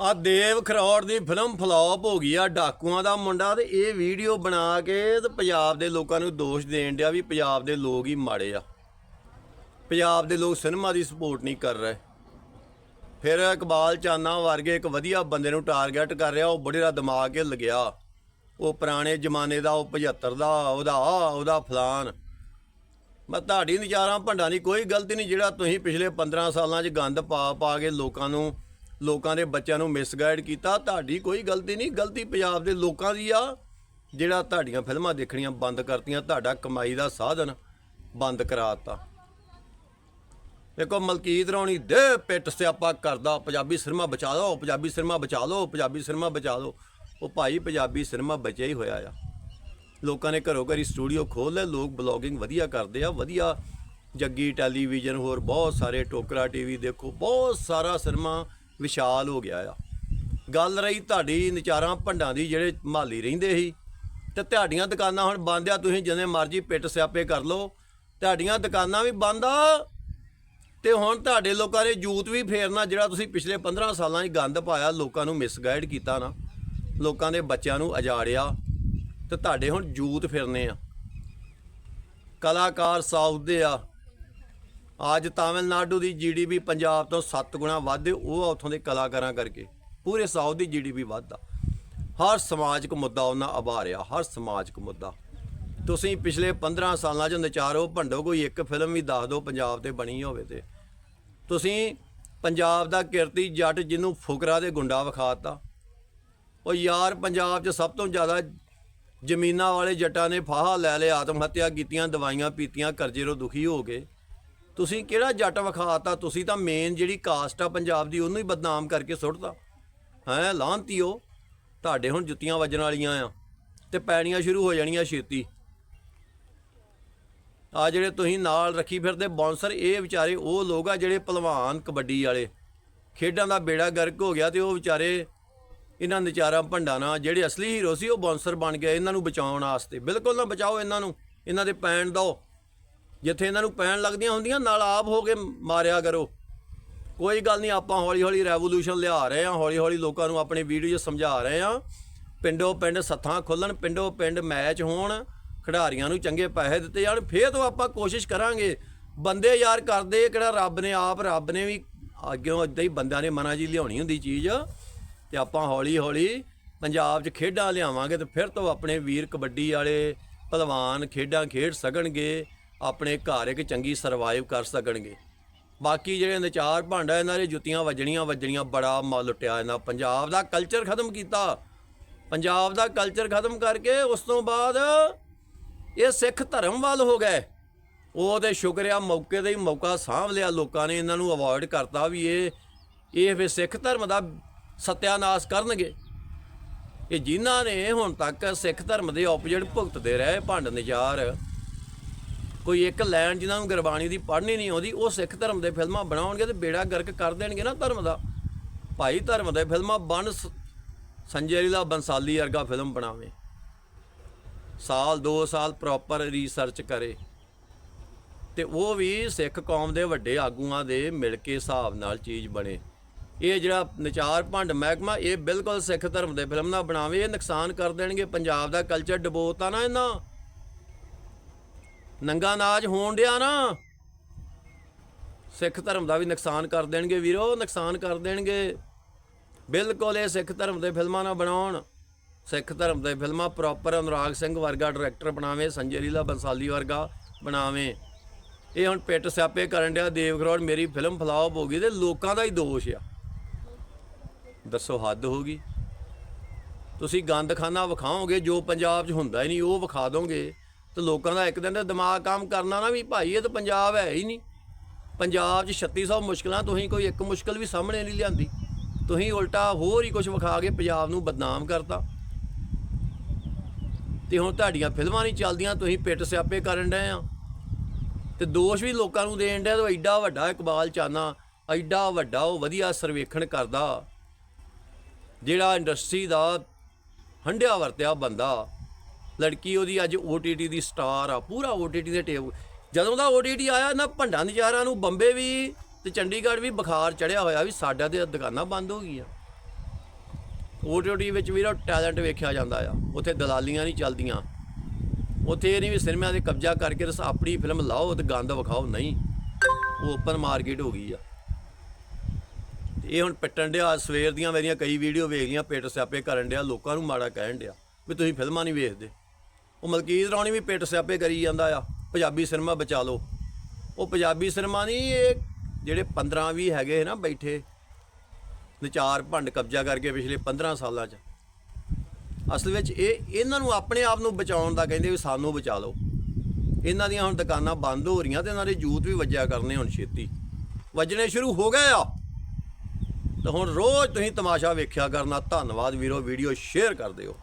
ਆ ਦੇਵ ਖਰੌੜ ਦੀ film flop ਹੋ ਗਈ ਆ ਡਾਕੂਆਂ ਦਾ ਮੁੰਡਾ ਤੇ ਇਹ ਵੀਡੀਓ ਬਣਾ ਕੇ ਤੇ ਪੰਜਾਬ ਦੇ ਲੋਕਾਂ ਨੂੰ ਦੋਸ਼ ਦੇਣ ਡਿਆ ਵੀ ਪੰਜਾਬ ਦੇ ਲੋਕ ਹੀ ਮਾੜੇ ਆ। ਪੰਜਾਬ ਦੇ ਲੋਕ ਸਿਨੇਮਾ ਦੀ ਸਪੋਰਟ ਨਹੀਂ ਕਰ ਰਹੇ। ਫਿਰ ਇਕਬਾਲ ਚਾਨਾ ਵਰਗੇ ਇੱਕ ਵਧੀਆ ਬੰਦੇ ਨੂੰ ਟਾਰਗੇਟ ਕਰ ਰਿਹਾ ਉਹ ਬੜੇ ਦਾ ਦਿਮਾਗ ਹਿੱਲ ਗਿਆ। ਉਹ ਪੁਰਾਣੇ ਜ਼ਮਾਨੇ ਦਾ ਉਹ 75 ਦਾ ਉਹਦਾ ਆਹ, ਉਹਦਾ ਫਲਾਨ ਮੈਂ ਤੁਹਾਡੀ ਵਿਚਾਰਾਂ ਭੰਡਾਂ ਦੀ ਕੋਈ ਗਲਤੀ ਨਹੀਂ ਜਿਹੜਾ ਤੁਸੀਂ ਪਿਛਲੇ 15 ਸਾਲਾਂ 'ਚ ਗੰਦ ਪਾ ਪਾ ਕੇ ਲੋਕਾਂ ਨੂੰ ਲੋਕਾਂ ਦੇ ਬੱਚਿਆਂ ਨੂੰ ਮਿਸਗਾਈਡ ਕੀਤਾ। ਤੁਹਾਡੀ ਕੋਈ ਗਲਤੀ ਨਹੀਂ, ਗਲਤੀ ਪੰਜਾਬ ਦੇ ਲੋਕਾਂ ਦੀ ਆ। ਜਿਹੜਾ ਤੁਹਾਡੀਆਂ ਫਿਲਮਾਂ ਦੇਖਣੀਆਂ ਬੰਦ ਕਰਤੀਆਂ, ਤੁਹਾਡਾ ਕਮਾਈ ਦਾ ਸਾਧਨ ਬੰਦ ਕਰਾਤਾ ਦੇਖੋ, ਮਲਕੀਤ ਰੌਣੀ ਦੇ ਪਿੱਟ ਸਿਆਪਾ ਕਰਦਾ, ਪੰਜਾਬੀ ਸਿਨੇਮਾ ਬਚਾ ਲਓ ਪੰਜਾਬੀ ਸਿਨੇਮਾ ਬਚਾ ਲਓ ਪੰਜਾਬੀ ਸਿਨੇਮਾ ਬਚਾ ਲਓ ਉਹ ਭਾਈ ਪੰਜਾਬੀ ਸਿਨੇਮਾ ਬਚਿਆ ਹੀ ਹੋਇਆ ਆ। ਲੋਕਾਂ ਨੇ ਘਰੋਂ ਘਰੀ ਸਟੂਡੀਓ ਖੋਲ ਲਏ ਲੋਕ ਬਲੌਗਿੰਗ ਵਧੀਆ ਕਰਦੇ ਆ, ਵਧੀਆ ਜੱਗੀ ਟੈਲੀਵਿਜ਼ਨ, ਹੋਰ ਬਹੁਤ ਸਾਰੇ ਟੋਕਰਾ ਟੀਵੀ ਦੇਖੋ, ਬਹੁਤ ਸਾਰਾ ਸਿਨੇਮਾ ਵਿਸ਼ਾਲ ਹੋ ਗਿਆ ਆ। ਗੱਲ ਰਹੀ ਤੁਹਾਡੀ ਨਚਾਰਾਂ ਭੰਡਾਂ ਦੀ ਜਿਹੜੇ ਮਾਲੀ ਰਹਿੰਦੇ ਸੀ। ਤੇ ਤੁਹਾਡੀਆਂ ਦੁਕਾਨਾਂ ਹੁਣ ਬੰਦ ਆ, ਤੁਸੀਂ ਜਿੰਨੇ ਮਰਜ਼ੀ ਪਿੱਟ ਸਿਆਪੇ ਕਰ ਲਓ। ਤੁਹਾਡੀਆਂ ਦੁਕਾਨਾਂ ਵੀ ਬੰਦ ਆ। ਤੇ ਹੁਣ ਤੁਹਾਡੇ ਲੋਕਾਂ ਨੇ ਜੂਤ ਵੀ ਫੇਰਨਾ, ਜਿਹੜਾ ਤੁਸੀਂ ਪਿਛਲੇ 15 ਸਾਲਾਂ 'ਚ ਗੰਦ ਪਾਇਆ, ਲੋਕਾਂ ਨੂੰ ਮਿਸਗਾਈਡ ਕੀਤਾ ਨਾ। ਲੋਕਾਂ ਦੇ ਬੱਚਿਆਂ ਨੂੰ ਅਜਾੜਿਆ। ਤੇ ਤੁਹਾਡੇ ਹੁਣ ਜੂਤ ਫਿਰਨੇ ਆ। ਕਲਾਕਾਰ ਸਾਊਥ ਦੇ ਆ। ਅੱਜ ਤਾਮਿਲਨਾਡੂ ਦੀ ਜੀਡੀਪੀ ਪੰਜਾਬ ਤੋਂ 7 ਗੁਣਾ ਵੱਧ ਉਹ ਆ ਉੱਥੋਂ ਦੇ ਕਲਾਕਾਰਾਂ ਕਰਕੇ। ਪੂਰੇ ਸਾਊਥ ਦੀ ਜੀਡੀਪੀ ਵੱਧਦਾ। ਹਰ ਸਮਾਜਿਕ ਮੁੱਦਾ ਉਹਨਾਂ ਆਭਾਰਿਆ ਹਰ ਸਮਾਜਿਕ ਮੁੱਦਾ। ਤੁਸੀਂ ਪਿਛਲੇ 15 ਸਾਲਾਂ 'ਚ ਨਚਾਰੋ, ਭੰਡੋ ਕੋਈ ਇੱਕ ਫਿਲਮ ਵੀ ਦੱਸ ਦਿਓ ਪੰਜਾਬ ਤੇ ਬਣੀ ਹੋਵੇ ਤੇ। ਤੁਸੀਂ ਪੰਜਾਬ ਦਾ ਕਿਰਤੀ ਜੱਟ ਜਿਹਨੂੰ ਫੁਕਰਾ ਦੇ ਗੁੰਡਾ ਵਿਖਾਤਾ। ਉਹ ਯਾਰ ਪੰਜਾਬ 'ਚ ਸਭ ਤੋਂ ਜ਼ਿਆਦਾ ਜ਼ਮੀਨਾਂ ਵਾਲੇ ਜੱਟਾਂ ਨੇ ਫਾਹਾ ਲੈ ਲਿਆ ਆਤਮ ਹੱਤਿਆ ਕੀਤੀਆਂ, ਦਵਾਈਆਂ ਪੀਤੀਆਂ, ਕਰਜ਼ੇ ਤੋਂ ਦੁਖੀ ਹੋ ਗਏ। ਤੁਸੀਂ ਕਿਹੜਾ ਜੱਟ ਵਿਖਾਤਾ? ਤੁਸੀਂ ਤਾਂ ਮੇਨ ਜਿਹੜੀ ਕਾਸਟ ਆ ਪੰਜਾਬ ਦੀ, ਉਹਨੂੰ ਹੀ ਬਦਨਾਮ ਕਰਕੇ ਸੁੱਟਦਾ ਹੈ ਲਾਂਤੀਓ ਤੁਹਾਡੇ ਹੁਣ ਜੁੱਤੀਆਂ ਵੱਜਣ ਵਾਲੀਆਂ ਆ ਤੇ ਪੈਣੀਆਂ ਸ਼ੁਰੂ ਹੋ ਜਾਣੀਆਂ ਛੇਤੀ। ਆ ਜਿਹੜੇ ਤੁਸੀਂ ਨਾਲ ਰੱਖੀ ਫਿਰਦੇ ਬੌਂਸਰ ਇਹ ਵਿਚਾਰੇ ਉਹ ਲੋਕ ਆ ਜਿਹੜੇ ਪਹਿਲਵਾਨ ਕਬੱਡੀ ਵਾਲੇ। ਖੇਡਾਂ ਦਾ ਬੇੜਾ ਗਰਕ ਹੋ ਗਿਆ ਤੇ ਉਹ ਵਿਚਾਰੇ ਇਹਨਾਂ ਨਚਾਰਾਂ ਭੰਡਾਂ ਨਾਲ, ਜਿਹੜੇ ਅਸਲੀ ਹੀਰੋ ਸੀ, ਉਹ ਬੌਂਸਰ ਬਣ ਗਏ। ਇਹਨਾਂ ਨੂੰ ਬਚਾਉਣ ਵਾਸਤੇ। ਬਿਲਕੁਲ ਨਾ ਬਚਾਓ ਇਹਨਾਂ ਨੂੰ। ਇਹਨਾਂ ਦੇ ਪੈਣ ਦਿਓ ਜਿੱਥੇ ਇਹਨਾਂ ਨੂੰ ਪੈਣ ਲੱਗਦੀਆਂ ਹੁੰਦੀਆਂ, ਨਾਲ ਆਪ ਹੋ ਕੇ ਮਾਰਿਆ ਕਰੋ। ਕੋਈ ਗੱਲ ਨਹੀਂ, ਆਪਾਂ ਹੌਲੀ ਹੌਲੀ ਰੈਵੋਲੂਸ਼ਨ ਲਿਆ ਰਹੇ ਹਾਂ ਹੌਲੀ ਹੌਲੀ ਲੋਕਾਂ ਨੂੰ ਆਪਣੀ ਵੀਡੀਓ 'ਚ ਸਮਝਾ ਰਹੇ ਹਾਂ। ਪਿੰਡੋ ਪਿੰਡ ਸੱਥਾਂ ਖੁੱਲਣ ਪਿੰਡੋ ਪਿੰਡ ਮੈਚ ਹੋਣ, ਖਿਡਾਰੀਆਂ ਨੂੰ ਚੰਗੇ ਪੈਸੇ ਦਿੱਤੇ ਜਾਣ, ਫੇਰ ਤੋਂ ਆਪਾਂ ਕੋਸ਼ਿਸ਼ ਕਰਾਂਗੇ। ਬੰਦੇ ਯਾਰ ਕਰਦੇ, ਕਿਹੜਾ ਰੱਬ ਨੇ ਆਪ, ਰੱਬ ਨੇ ਵੀ ਅੱਗਿਓਂ ਇਦਾਂ ਹੀ ਬੰਦਿਆਂ ਨੇ ਮਨਾ ਜੀ ਲਿਆਉਣੀ ਹੁੰਦੀ ਚੀਜ਼। ਤੇ ਆਪਾਂ ਹੌਲੀ ਹੌਲੀ ਪੰਜਾਬ 'ਚ ਖੇਡਾਂ ਲਿਆਵਾਂਗੇ ਤੇ ਫਿਰ ਤੋਂ ਆਪਣੇ ਵੀਰ ਕਬੱਡੀ ਵਾਲੇ ਪਹਿਲਵਾਨ ਖੇਡਾਂ ਖੇਡ ਸਕਣਗੇ। ਆਪਣੇ ਘਰ ਇੱਕ ਚੰਗੀ ਸਰਵਾਈਵ ਕਰ ਸਕਣਗੇ। ਬਾਕੀ ਜਿਹੜੇ ਨਚਾਰ ਭਾਂਡਾ, ਇਹਨਾਂ ਦੇ ਜੁੱਤੀਆਂ ਵੱਜਣੀਆਂ ਵੱਜਣੀਆਂ, ਬੜਾ ਮਾਲ ਲੁੱਟਿਆ ਇਹਨਾਂ। ਪੰਜਾਬ ਦਾ ਕਲਚਰ ਖਤਮ ਕੀਤਾ। ਪੰਜਾਬ ਦਾ ਕਲਚਰ ਖਤਮ ਕਰਕੇ ਉਸ ਤੋਂ ਬਾਅਦ ਇਹ ਸਿੱਖ ਧਰਮ ਵੱਲ ਹੋ ਗਏ। ਉਹ ਤੇ ਸ਼ੁਕਰ ਮੌਕੇ ਤੇ ਹੀ ਮੌਕਾ ਸਾਂਭ ਲਿਆ। ਲੋਕਾਂ ਨੇ ਇਹਨਾਂ ਨੂੰ ਅਵੋਇਡ ਕਰਤਾ ਵੀ ਇਹ ਇਹ ਫਿਰ ਸਿੱਖ ਧਰਮ ਦਾ ਸਤਿਆਨਾਸ਼ ਕਰਨਗੇ। ਇਹ ਜਿਨ੍ਹਾਂ ਨੇ ਹੁਣ ਤੱਕ ਸਿੱਖ ਧਰਮ ਦੇ ਆਪੋਜੀਟ ਭੁਗਤਦੇ ਰਹੇ ਭੰਡ ਨਿਜਾਰ ਕੋਈ ਇੱਕ ਲੈਣ ਜਿਨ੍ਹਾਂ ਨੂੰ ਗੁਰਬਾਣੀ ਦੀ ਪੜ੍ਹਨੀ ਨਹੀਂ ਆਉਂਦੀ, ਉਹ ਸਿੱਖ ਧਰਮ ਦੇ ਫਿਲਮਾਂ ਬਣਾਉਣਗੇ ਤੇ ਬੇੜਾ ਗਰਕ ਕਰ ਦੇਣਗੇ ਨਾ ਧਰਮ ਦਾ। ਭਾਈ ਧਰਮ ਦੇ ਫਿਲਮਾਂ ਬਣ ਸ- ਸੰਜੇ ਲੀਲਾ ਬੰਸਾਲੀ ਵਰਗਾ ਫਿਲਮ ਬਣਾਵੇ। ਸਾਲ 2 ਸਾਲ ਪ੍ਰੋਪਰ ਰਿਸਰਚ ਕਰੇ। ਤੇ ਉਹ ਵੀ ਸਿੱਖ ਕੌਮ ਦੇ ਵੱਡੇ ਆਗੂਆਂ ਦੇ ਮਿਲ ਕੇ ਹਿਸਾਬ ਨਾਲ ਚੀਜ਼ ਬਣੇ। ਇਹ ਜਿਹੜਾ ਨਚਾਰ ਭੰਡ ਮਹਿਕਮਾ, ਇਹ ਬਿਲਕੁਲ ਸਿੱਖ ਧਰਮ ਦੇ ਫਿਲਮ ਨਾ ਬਣਾਵੇ, ਇਹ ਨੁਕਸਾਨ ਕਰ ਦੇਣਗੇ। ਪੰਜਾਬ ਦਾ ਕਲਚਰ ਡਬੋਤਾ ਨਾ ਇਹਨਾਂ। ਨੰਗਾ ਨਾਚ ਹੋਣ ਡਿਆ ਨਾ। ਸਿੱਖ ਧਰਮ ਦਾ ਵੀ ਨੁਕਸਾਨ ਕਰ ਦੇਣਗੇ ਵੀਰੋ, ਨੁਕਸਾਨ ਕਰ ਦੇਣਗੇ। ਬਿਲਕੁਲ ਇਹ ਸਿੱਖ ਧਰਮ ਦੇ ਫਿਲਮਾਂ ਨਾ ਬਣਾਉਣ। ਸਿੱਖ ਧਰਮ ਦੇ ਫਿਲਮਾਂ ਪ੍ਰੋਪਰ ਅਨੁਰਾਗ ਸਿੰਘ ਵਰਗਾ ਡਾਇਰੈਕਟਰ ਬਣਾਵੇ, ਸੰਜੇ ਲੀਲਾ ਬੰਸਾਲੀ ਵਰਗਾ ਬਣਾਵੇ। ਇਹ ਹੁਣ ਪਿੱਟ ਸਿਆਪੇ ਕਰਨ ਡਿਆ ਦੇਵਗਰੌੜ ਮੇਰੀ ਫਿਲਮ ਫਲਾਪ ਹੋ ਗਈ ਤੇ ਲੋਕਾਂ ਦਾ ਹੀ ਦੋਸ਼ ਆ। ਦੱਸੋ ਹੱਦ ਹੋ ਗਈ? ਤੁਸੀਂ ਗੰਦਖਾਨਾ ਵਿਖਾਓਗੇ, ਜੋ ਪੰਜਾਬ 'ਚ ਹੁੰਦਾ ਹੀ ਨਹੀਂ, ਉਹ ਵਿਖਾ ਦੋਗੇ। ਤੇ ਲੋਕਾਂ ਦਾ ਇੱਕ ਦਿਨ ਦਾ ਦਿਮਾਗ ਕੰਮ ਕਰਨਾ ਨਾ ਵੀ ਭਾਈ ਇਹ ਤਾਂ ਪੰਜਾਬ ਹੈ ਹੀ ਨਹੀਂ। ਪੰਜਾਬ 'ਚ 3600 ਮੁਸ਼ਕਲਾਂ, ਤੁਸੀਂ ਕੋਈ ਇੱਕ ਮੁਸ਼ਕਲ ਵੀ ਸਾਹਮਣੇ ਨਹੀਂ ਲਿਆਂਦੀ। ਤੁਸੀਂ ਉਲਟਾ ਹੋਰ ਹੀ ਕੁਝ ਵਿਖਾ ਕੇ ਪੰਜਾਬ ਨੂੰ ਬਦਨਾਮ ਕਰਤਾ। ਤੇ ਹੁਣ ਤੁਹਾਡੀਆਂ ਫਿਲਮਾਂ ਨਹੀਂ ਚੱਲਦੀਆਂ, ਤੁਸੀਂ ਪਿੱਟ ਸਿਆਪੇ ਕਰਨ ਡਏ ਆ। ਤੇ ਦੋਸ਼ ਵੀ ਲੋਕਾਂ ਨੂੰ ਦੇਣ ਡਿਆ ਤੇ ਐਡਾ ਵੱਡਾ ਇਕਬਾਲ ਚਾਨਾ ਐਡਾ ਵੱਡਾ ਉਹ ਵਧੀਆ ਸਰਵੇਖਣ ਕਰਦਾ। ਜਿਹੜਾ ਇੰਡਸਟਰੀ ਦਾ ਹੰਡਿਆ ਵਰਤਿਆ ਬੰਦਾ। ਲੜਕੀ ਉਹਦੀ ਅੱਜ OTT ਦੀ ਸਟਾਰ ਆ, ਪੂਰਾ OTT ਦੇ ਟੇਬ ਜਦੋਂ ਦਾ OTT ਆਇਆ, ਨਾ ਭੰਡਾਂ ਨਜ਼ਾਰਾਂ ਨੂੰ ਬੰਬੇ ਵੀ ਤੇ ਚੰਡੀਗੜ੍ਹ ਵੀ ਬੁਖਾਰ ਚੜਿਆ ਹੋਇਆ ਵੀ ਸਾਡਾ ਤੇ ਦੁਕਾਨਾਂ ਬੰਦ ਹੋ ਗਈਆਂ। ਓਟੀਟੀ ਵਿੱਚ ਵੀਰੋ ਟੈਲੈਂਟ ਵੇਖਿਆ ਜਾਂਦਾ ਆ, ਉੱਥੇ ਦਲਾਲੀਆਂ ਨਹੀਂ ਚੱਲਦੀਆਂ। ਉੱਥੇ ਇਹ ਨਹੀਂ ਵੀ ਸਿਨੇਮਾ ਦੇ ਕਬਜ਼ਾ ਕਰਕੇ ਰਸ ਆਪਣੀ ਫਿਲਮ ਲਾਓ ਤੇ ਗੰਦ ਵਿਖਾਓ, ਨਹੀਂ। ਉਹ ਓਪਨ ਮਾਰਕੀਟ ਹੋ ਗਈ ਆ। ਤੇ ਇਹ ਹੁਣ ਪਿੱਟਣ ਡਿਆ, ਸਵੇਰ ਦੀਆਂ ਮੇਰੀਆਂ ਕਈ ਵੀਡੀਓ ਵੇਖ ਲਈਆਂ, ਪਿੱਟ ਸਿਆਪੇ ਕਰਨ ਡਿਆ, ਲੋਕਾਂ ਨੂੰ ਮਾੜਾ ਕਹਿਣ ਡਿਆ ਵੀ ਤੁਸੀਂ ਫਿਲਮਾਂ ਨਹੀਂ ਵੇਖਦੇ। ਉਹ ਮਲਕੀਤ ਰੌਣੀ ਵੀ ਪਿੱਟ ਸਿਆਪੇ ਕਰੀ ਜਾਂਦਾ ਆ। ਪੰਜਾਬੀ ਸਿਨੇਮਾ ਬਚਾ ਲਓ। ਉਹ ਪੰਜਾਬੀ ਸਿਨੇਮਾ ਨਹੀਂ, ਇਹ ਜਿਹੜੇ 15 20 ਹੈਗੇ ਨਾ ਬੈਠੇ, ਵਿਚਾਰ ਭੰਡ ਕਬਜ਼ਾ ਕਰਕੇ ਪਿਛਲੇ 15 ਸਾਲਾਂ 'ਚ। ਅਸਲ ਵਿੱਚ ਇਹ, ਇਹਨਾਂ ਨੂੰ ਆਪਣੇ ਆਪ ਨੂੰ ਬਚਾਉਣ ਦਾ ਕਹਿੰਦੇ ਵੀ ਸਾਨੂੰ ਬਚਾ ਲਓ। ਇਹਨਾਂ ਦੀਆਂ ਹੁਣ ਦੁਕਾਨਾਂ ਬੰਦ ਹੋ ਰਹੀਆਂ ਤੇ ਇਹਨਾਂ ਦੇ ਜੂਤ ਵੀ ਵੱਜਿਆ ਕਰਨੇ ਹੁਣ ਛੇਤੀ। ਵੱਜਣੇ ਸ਼ੁਰੂ ਹੋ ਗਏ ਆ। ਤਾਂ ਹੁਣ ਰੋਜ਼ ਤੁਸੀਂ ਤਮਾਸ਼ਾ ਵੇਖਿਆ ਕਰਨਾ। ਧੰਨਵਾਦ ਵੀਰੋ, ਵੀਡੀਓ ਸ਼ੇਅਰ ਕਰ ਦਿਓ।